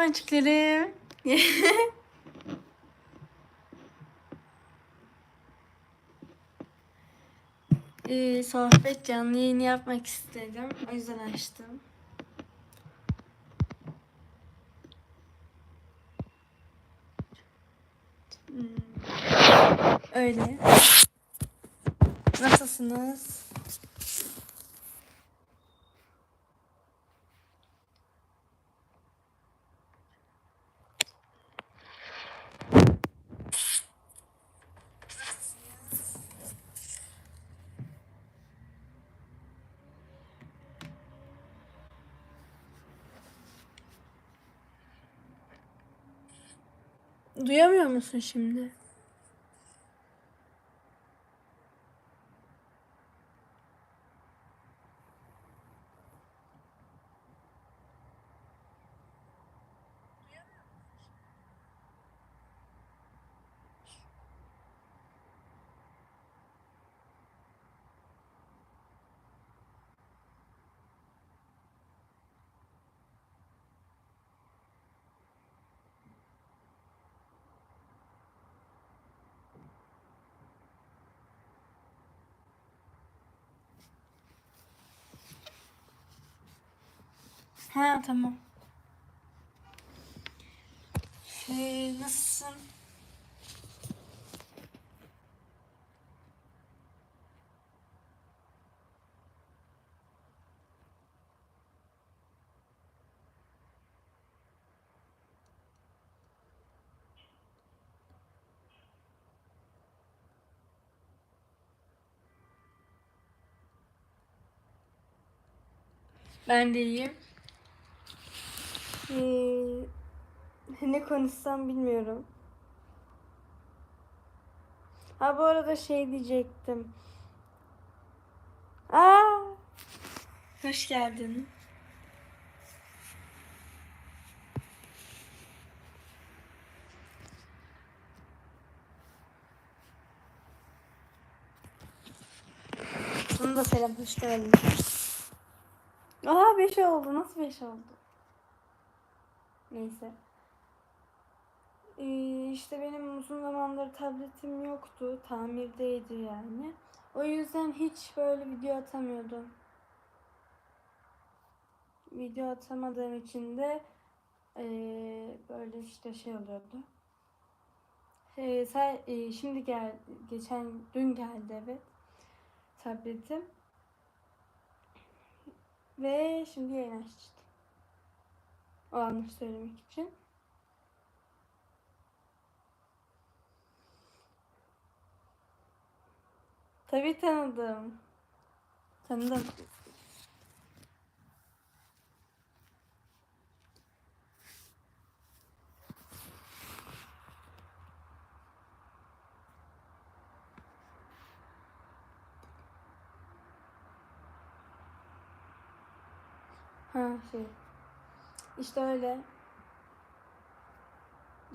ponçiklerim. ee, sohbet canlı yayını yapmak istedim. O yüzden açtım. Hmm, Öyle. Nasılsınız? Duyamıyor musun şimdi? Ha tamam. Ee, nasılsın? Ben de iyiyim. Ee, ne konuşsam bilmiyorum. Ha bu arada şey diyecektim. Aa! Hoş geldin. Bunu da selam hoş geldin. Aa 5 oldu. Nasıl 5 oldu? Neyse. Ee, işte benim uzun zamandır tabletim yoktu. Tamirdeydi yani. O yüzden hiç böyle video atamıyordum. Video atamadığım için de ee, böyle işte şey oluyordu. Ee, sen, ee, şimdi gel, geçen dün geldi evet tabletim. Ve şimdi yayın açtım. O anı söylemek için. Tabii tanıdım. Tanıdım. Ha şey. İşte öyle.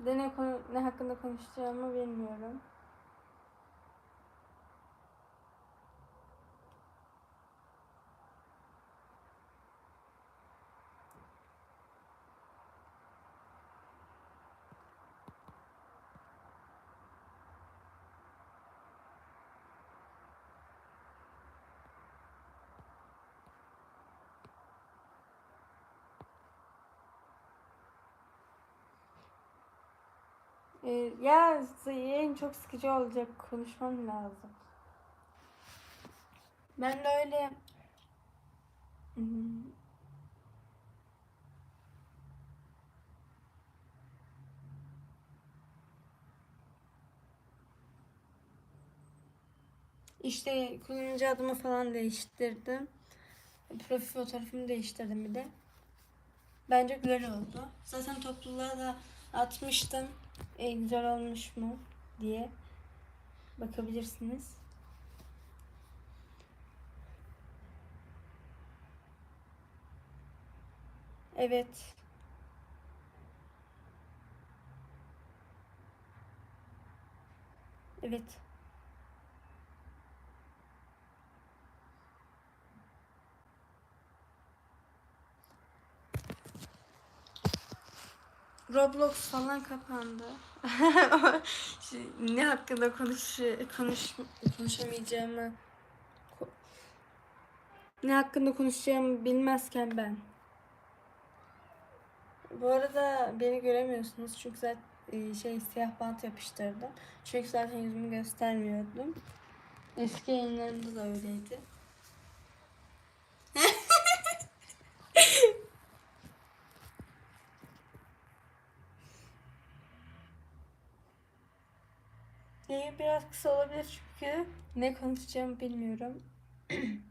De ne, konu, ne hakkında konuşacağımı bilmiyorum. Ee, ya yayın çok sıkıcı olacak. Konuşmam lazım. Ben de öyle Hmm, İşte kullanıcı adımı falan değiştirdim. Profil fotoğrafımı değiştirdim bir de. Bence güzel oldu. Zaten topluluğa da atmıştım. E, güzel olmuş mu diye bakabilirsiniz. Evet. Evet. Roblox falan kapandı. Şey, ne hakkında konuş, konuş konuşamayacağımı ko- ne hakkında konuşacağımı bilmezken ben. Bu arada beni göremiyorsunuz çünkü zaten e, şey siyah bant yapıştırdım. Çünkü zaten yüzümü göstermiyordum. Eski yayınlarımda da öyleydi. Biraz kısa olabilir çünkü ne konuşacağımı bilmiyorum.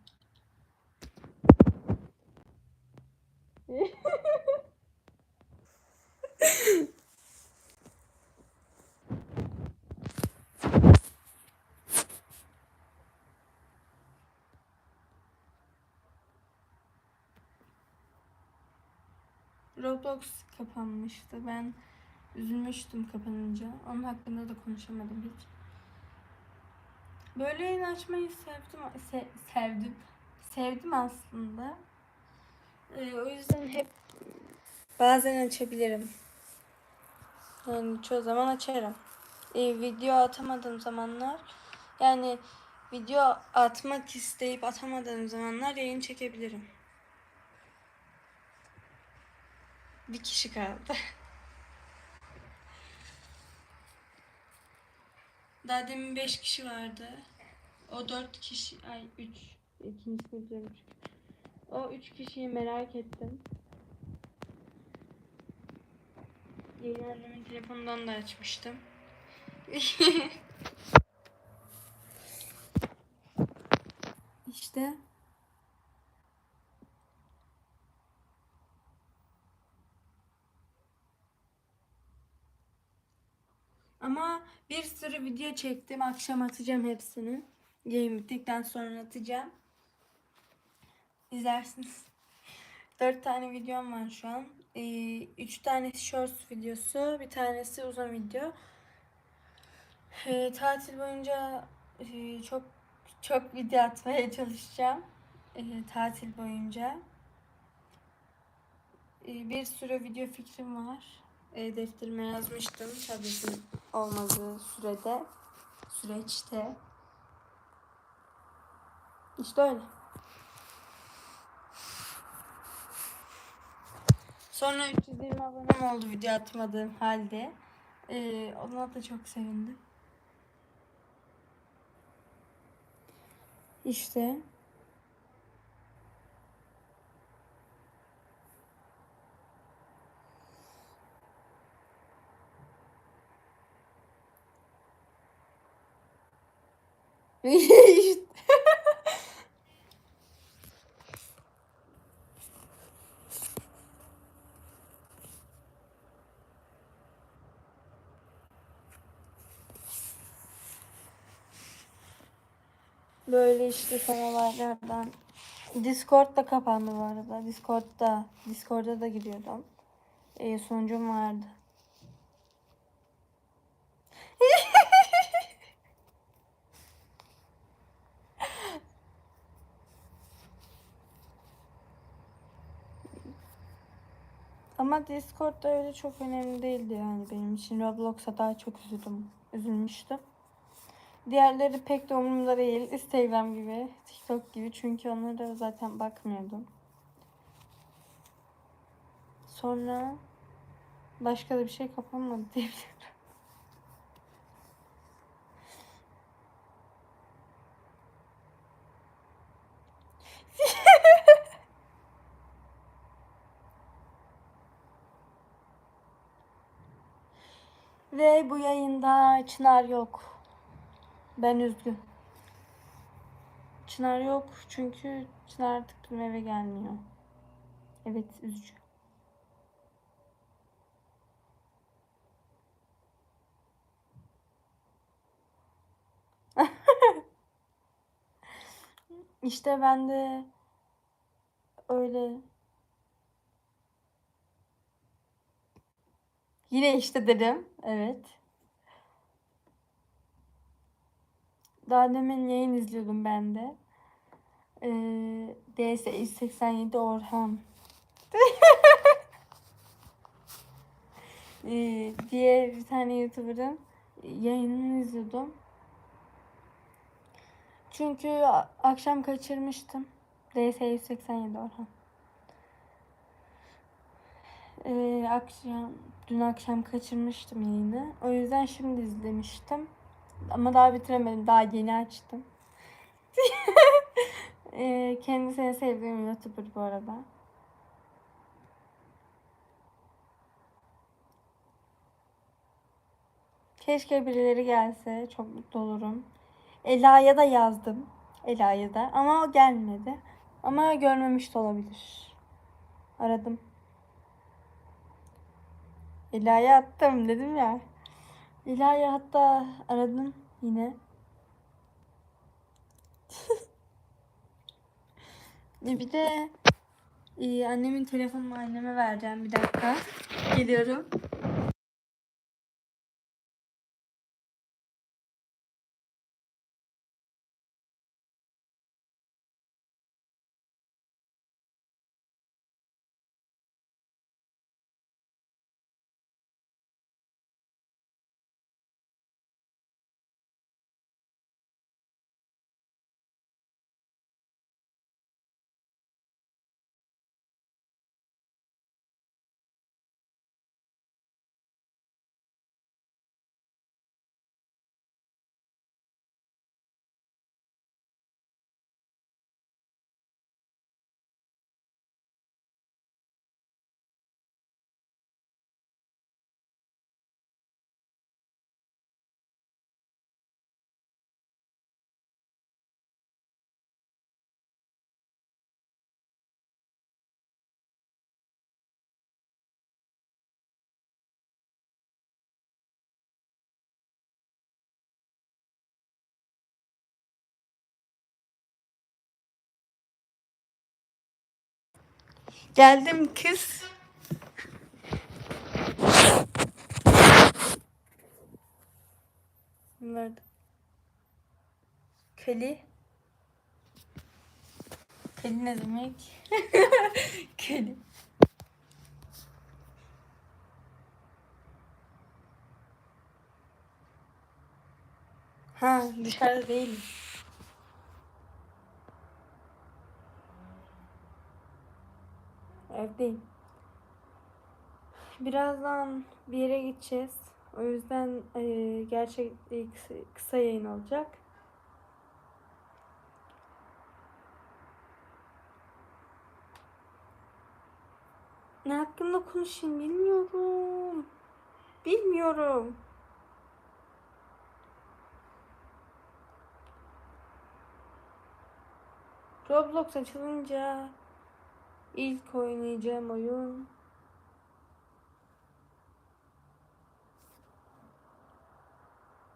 Roblox kapanmıştı. Ben üzülmüştüm kapanınca. Onun hakkında da konuşamadım hiç. Böyle yayın açmayı sevdim. se- sevdim. Sevdim aslında. Ee, o yüzden hep bazen açabilirim. Yani çoğu zaman açarım. Ee, video atamadığım zamanlar yani video atmak isteyip atamadığım zamanlar yayın çekebilirim. Bir kişi kaldı. Daha demin 5 kişi vardı. O 4 kişi, ay 3. İkincisini biliyorum çünkü. O 3 kişiyi merak ettim. Yeni annemin telefonundan da açmıştım. işte. Ama bir sürü video çektim. Akşam atacağım hepsini. Yayın bittikten sonra atacağım. İzlersiniz. Dört tane videom var şu an. Ee, üç tanesi shorts videosu. Bir tanesi uzun video. Ee, tatil boyunca e, çok çok video atmaya çalışacağım. Ee, tatil boyunca. Ee, bir sürü video fikrim var. Ee, defterime yazmıştım. Tabletim olmadığı sürede. Süreçte. İşte öyle. Sonra 320 abonem oldu video atmadığım halde. Ee, ona da çok sevindim. İşte. Böyle işte son olaylardan. Discord da kapandı bu arada. Discord'da, Discord'da da giriyordum. Ee, sonucum vardı. Ama Discord'da öyle çok önemli değildi yani benim için. Roblox'a daha çok üzüldüm. Üzülmüştüm. Diğerleri pek de umurumda değil. Instagram gibi, TikTok gibi. Çünkü onlara zaten bakmıyordum. Sonra başka da bir şey kapanmadı diyebilirim. Ve bu yayında Çınar yok. Ben üzgün. Çınar yok çünkü Çınar artık benim eve gelmiyor. Evet üzücü. İşte ben de öyle Yine işte dedim. Evet. Daha demin yayın izliyordum ben de. Ee, DS 187 Orhan. Ee, diye bir tane YouTuber'ın yayınını izliyordum. Çünkü akşam kaçırmıştım. DS 187 Orhan. Ee, akşam dün akşam kaçırmıştım yayını. O yüzden şimdi izlemiştim. Ama daha bitiremedim. Daha yeni açtım. ee, kendisini sevdiğim YouTuber bu arada. Keşke birileri gelse. Çok mutlu olurum. Ela'ya da yazdım. Ela'ya da. Ama o gelmedi. Ama görmemiş de olabilir. Aradım. Ela'ya attım dedim ya. Ela'ya hatta aradım yine. bir de e, annemin telefonunu anneme vereceğim bir dakika. Geliyorum. Geldim kız. Da. Köli. Köli ne demek? Köli. Ha dışarıda değilim. Evdeyim. Birazdan bir yere gideceğiz. O yüzden e, gerçek e, kısa, yayın olacak. Ne hakkında konuşayım bilmiyorum. Bilmiyorum. Roblox açılınca ilk oynayacağım oyun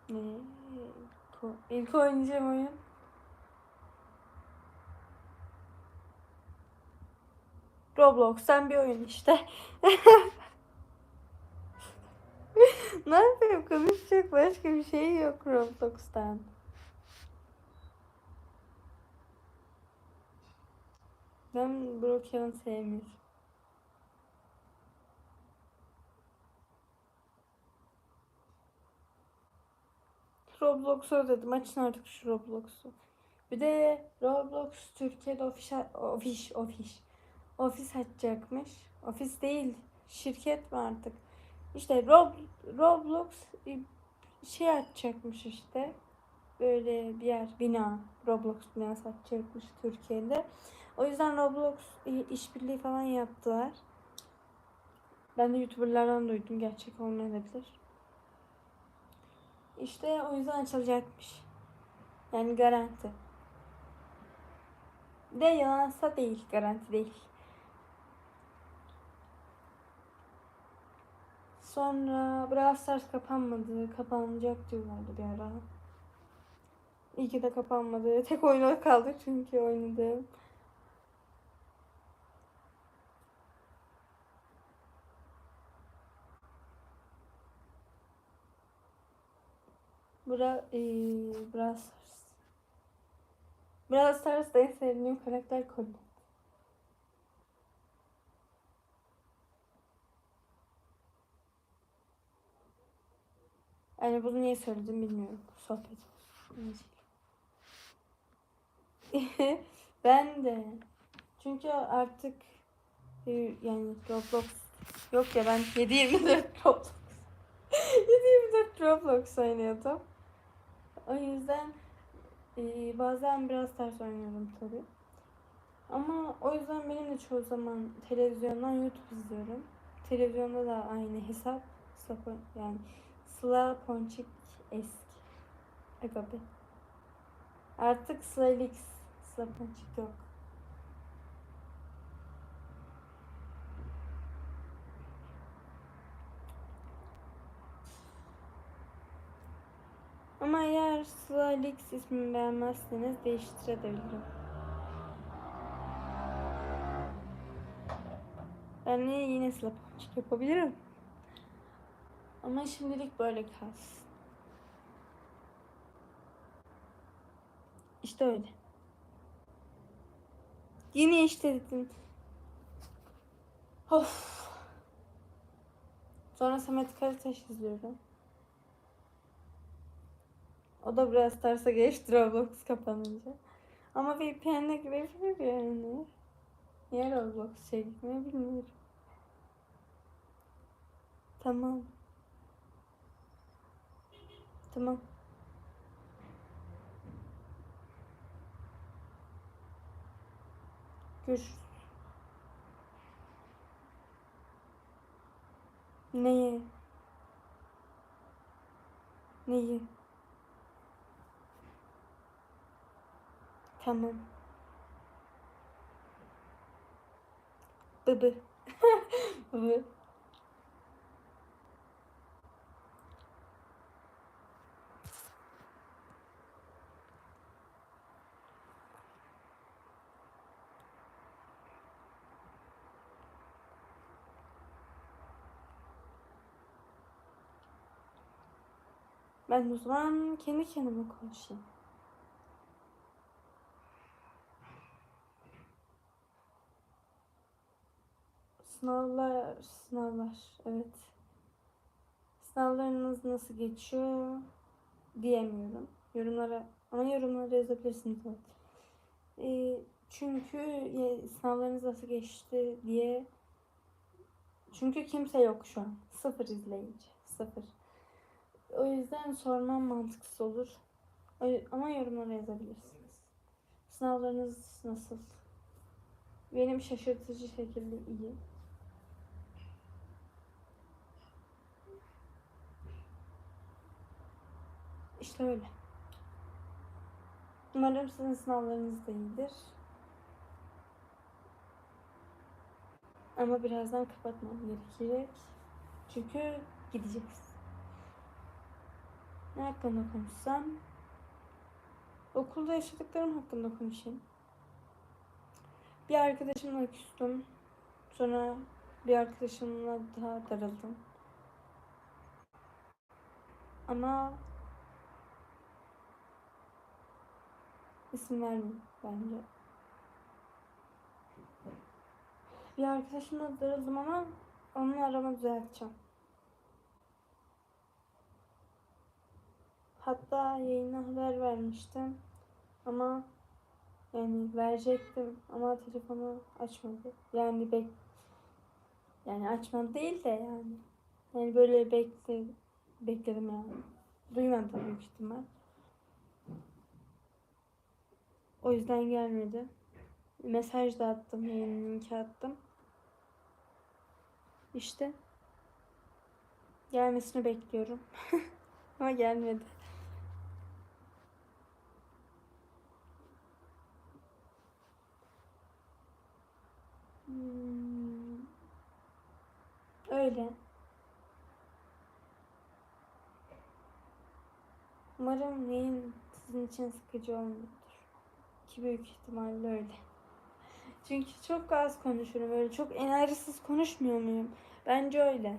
ne? İlk, oynayacağım oyun Roblox'tan bir oyun işte. ne yapayım konuşacak başka bir şey yok Roblox'tan. Ben Brookhaven sevmiyorum. Roblox'u özledim. Açın artık şu Roblox'u. Bir de Roblox Türkiye'de ofis ofis ofis ofis açacakmış. Ofis değil, şirket mi artık? İşte Rob, Roblox şey açacakmış işte. Böyle bir yer, bina. Roblox binası açacakmış Türkiye'de. O yüzden Roblox işbirliği falan yaptılar. Ben de YouTuber'lardan duydum. Gerçek olmayabilir. İşte o yüzden açılacakmış. Yani garanti. De yalansa değil, garanti değil. Sonra Brawl Stars kapanmadı. Kapanacak diyorlardı bir ara. İyi ki de kapanmadı. Tek oyuna kaldık çünkü oynadım. Bra ee, Brawl Stars. Brawl Stars'ta en sevdiğim karakter Colin. Yani bunu niye söyledim bilmiyorum. Sohbet ben de. Çünkü artık e, yani Roblox yok ya ben 7-24 Roblox 7-24 Roblox oynuyordum. O yüzden e, bazen biraz ters oynuyorum tabii. Ama o yüzden benim de çoğu zaman televizyondan YouTube izliyorum. Televizyonda da aynı hesap. Sıla Pon- yani Sıla Ponçik eski. Aga be. Artık Sıla Lix. Sıla Ponçik yok. Ama Lix ismini beğenmezseniz değiştirebilirim. De yine Sıla Ponçik yapabilirim. Ama şimdilik böyle kalsın. İşte öyle. Yine işte dedim. Of. Sonra Samet Karataş izliyorum. O da biraz terse geçti Roblox kapanınca. Ama VPN'le girebilir yani. Niye Roblox çekmiyor bilmiyorum. Tamam. Tamam. Görüşürüz. Neyi? Neyi? Tamam. Bıbı. Bıbı. Ben o zaman kendi kendime konuşayım. Sınavlar, sınavlar, evet. Sınavlarınız nasıl geçiyor diyemiyorum. Yorumlara, ama yorumlara yazabilirsiniz. Evet. Ee, çünkü ya, sınavlarınız nasıl geçti diye çünkü kimse yok şu an. Sıfır izleyici. Sıfır. O yüzden sormam mantıksız olur. Ama yorumlara yazabilirsiniz. Sınavlarınız nasıl? Benim şaşırtıcı şekilde iyi. İşte öyle. Umarım sizin sınavlarınız da iyidir. Ama birazdan kapatmam gerekecek. Çünkü gideceğiz. Ne hakkında konuşsam? Okulda yaşadıklarım hakkında konuşayım. Bir arkadaşımla küstüm. Sonra bir arkadaşımla daha darıldım. Ama isim vermeyeyim bence. Bir arkadaşımla darıldım ama onunla aramı düzelteceğim. Hatta yayına haber vermiştim. Ama yani verecektim ama telefonu açmadı. Yani bek yani açmadı değil de yani. Yani böyle bekle bekledim yani. Duymadı büyük ihtimal. O yüzden gelmedi. Mesaj da attım, yayın linki attım. İşte gelmesini bekliyorum. Ama gelmedi. Hmm. Öyle. Umarım yayın sizin için sıkıcı olmuyordur. Ki büyük ihtimalle öyle. Çünkü çok az konuşurum. Böyle çok enerjisiz konuşmuyor muyum? Bence öyle.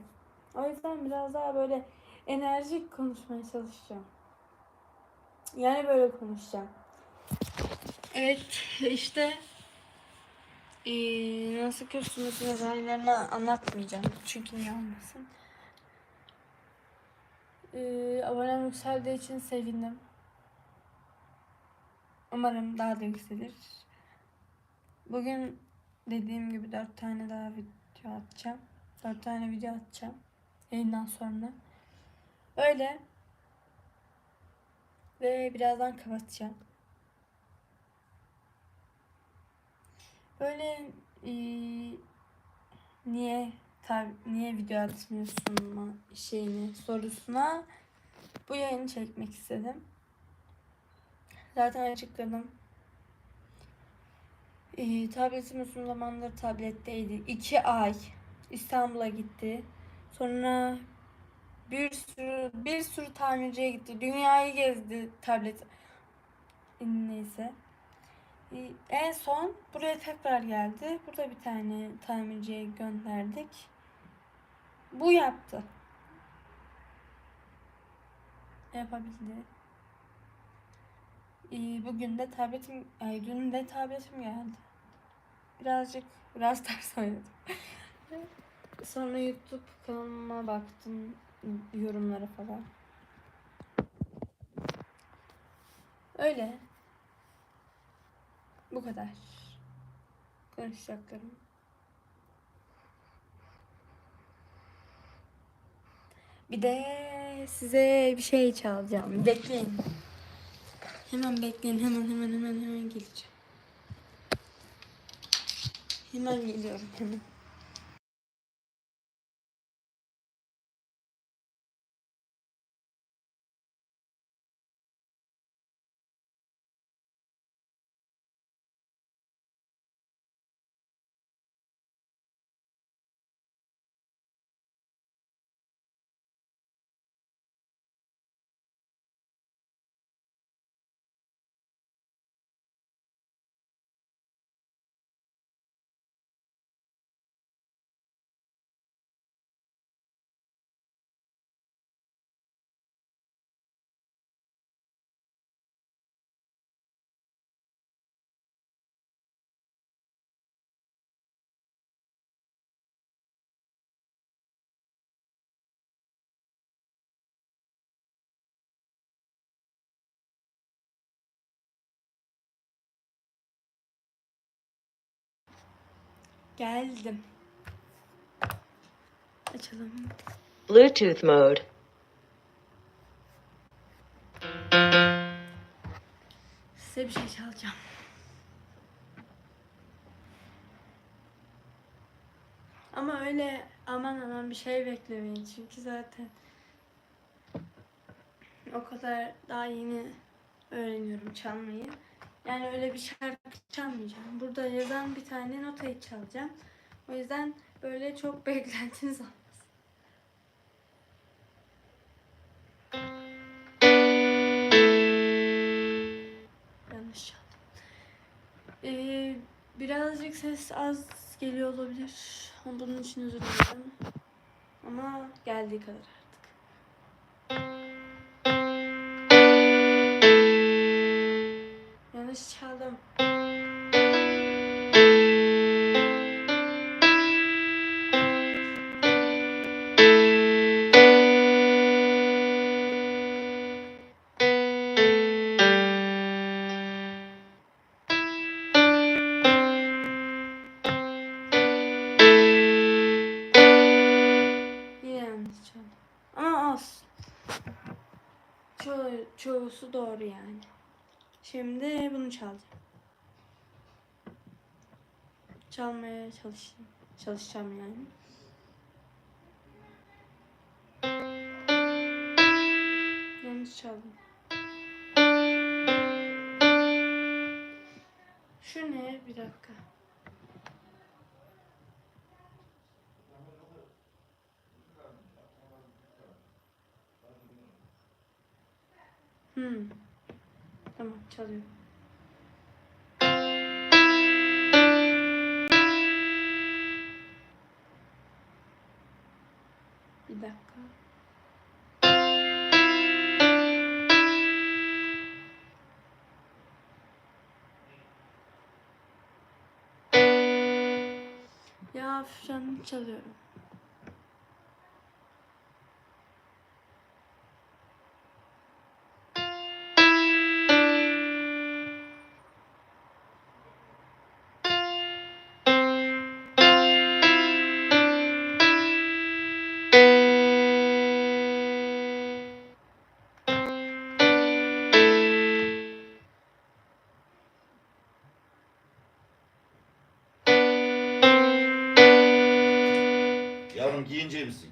O yüzden biraz daha böyle enerjik konuşmaya çalışacağım. Yani böyle konuşacağım. Evet işte eee, nasıl küstüğümüzün detaylarını anlatmayacağım. Çünkü niye olmasın. Ee, abonem yükseldiği için sevindim. Umarım daha da yükselir. Bugün dediğim gibi dört tane daha video atacağım. Dört tane video atacağım. Yayından sonra. Öyle. Ve birazdan kapatacağım. Böyle e, niye niye video atmıyorsun şeyini sorusuna bu yayını çekmek istedim. Zaten açıkladım. E, tabletim uzun zamandır tabletteydi. İki ay İstanbul'a gitti. Sonra bir sürü bir sürü tamirciye gitti. Dünyayı gezdi tablet. Neyse. Ee, En son buraya tekrar geldi. Burada bir tane tamirciye gönderdik. Bu yaptı. Yapabildi. Ee, Bugün de tabletim, ay dün de tabletim geldi. Birazcık, biraz ters oynadım. Sonra YouTube kanalıma baktım, yorumlara falan. Öyle. Bu kadar. Konuşacaklarım. Bir de size bir şey çalacağım. Bekleyin. Hemen bekleyin. Hemen hemen hemen hemen geleceğim. Hemen geliyorum hemen. Geldim. Açalım. Bluetooth mode. Size bir şey çalacağım. Ama öyle aman aman bir şey beklemeyin çünkü zaten o kadar daha yeni öğreniyorum çalmayı. Yani öyle bir şarkı çalmayacağım. Burada yazan bir tane notayı çalacağım. O yüzden böyle çok beklentiniz olmaz. Yanlış. Ee, birazcık ses az geliyor olabilir. Bunun için özür dilerim. Ama geldiği kadar Yanlış çaldım. Ama olsun. Ço çoğusu doğru yani. Şimdi bunu çalacağım. Çalmaya çalışayım. Çalışacağım yani. Yanlış çaldım. Şu ne? Bir dakika. Hmm. Tamam çalıyorum. Bir dakika. Ya canım çalıyorum. Bakalım giyince misin?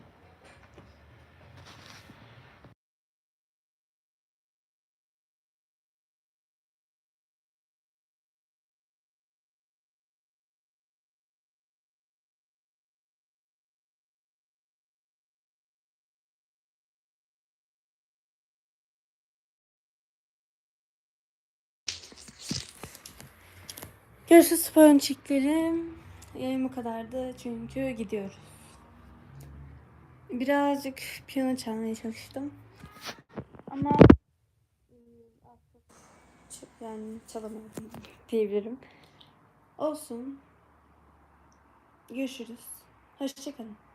Görüşürüz sponciklerim. Yayın bu kadardı çünkü gidiyoruz. Birazcık piyano çalmaya çalıştım. Ama ıı, yani çalamadım diyebilirim. Olsun. Görüşürüz. Hoşçakalın.